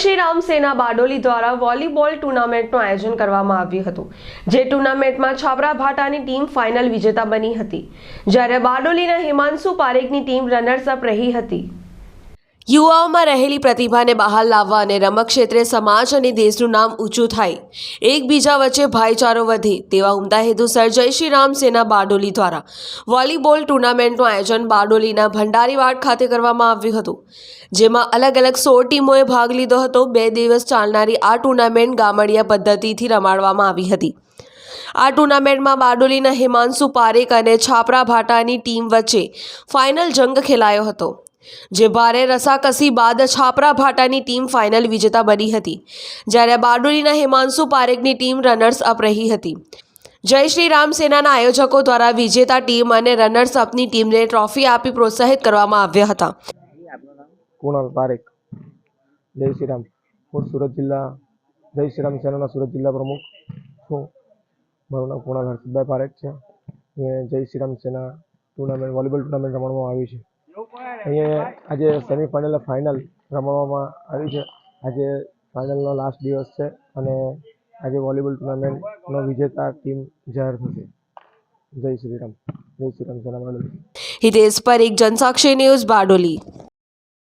શ્રી રામ સેના બારડોલી દ્વારા વોલીબોલ ટુર્નામેન્ટનું આયોજન કરવામાં આવ્યું હતું, જે ટુર્નામેન્ટમાં છાબરા ભાટાની ટીમ ફાઇનલ વિજેતા બની હતી. જ્યારે બારડોલીના હિમાંશુ પારેખની ટીમ રનર્સ અપ રહી હતી. યુવાઓમાં રહેલી પ્રતિભાને બહાર લાવવા અને રમત ક્ષેત્રે સમાજ અને દેશનું નામ ઊંચું થાય. એકબીજા વચ્ચે ભાઈચારો વધે તેવા ઉમદા હેતુસર જય શ્રી રામ સેના બારડોલી દ્વારા. વોલીબોલ ટુર્નામેન્ટનું આયોજન બારડોલીના ભંડારીવાડ ખાતે કરવામાં આવ્યું હતું. જેમાં અલગ અલગ સોળ ટીમોએ ભાગ લીધો હતો. બે દિવસ ચાલનારી આ ટુર્નામેન્ટ ગામડિયા પદ્ધતિથી રમાડવામાં આવી હતી. આ ટુર્નામેન્ટમાં બારડોલીના હિમાંશુ પારેખ અને છાપરા ભાટાની ટીમ વચ્ચે ફાઇનલ જંગ ખેલાયો હતો. જે ભારે રસાકસી બાદ છાપરા ભાટાની ટીમ ફાઇનલ વિજેતા બની હતી, જ્યારે બારડોલીના હિમાંશુ પારેખની ટીમ રનર્સ અપ રહી હતી. જય શ્રી રામ સેનાના આયોજકો દ્વારા વિજેતા ટીમ અને રનર્સ અપની ટીમને ટ્રોફી આપી પ્રોત્સાહિત કરવામાં આવ્યા હતા. કુણાલ પારેખ? જય શ્રી રામ. હું સુરત જિલ્લા, જય શ્રી રામ સેનાના સુરત જિલ્લા પ્રમુખ છું. મારું નામ કુણાલ હર્ષદભાઈ પારેખ છે. જય શ્રી રામ સેના ટુર્નામેન્ટ, વોલીબોલ ટુર્નામેન્ટ રમવામાં આવી છે. અહીંયા આજે સેમિફાઇનલ ફાઇનલ રમવામાં આવી છે. આજે ફાઇનલનો લાસ્ટ દિવસ છે અને આજે વોલીબોલ ટુર્નામેન્ટનો વિજેતા ટીમ જાહેર થશે. જય શ્રી રામ, જય શ્રી રામ. હિતેશ પરીખ, જનસાક્ષી ન્યૂઝ બારડોલી.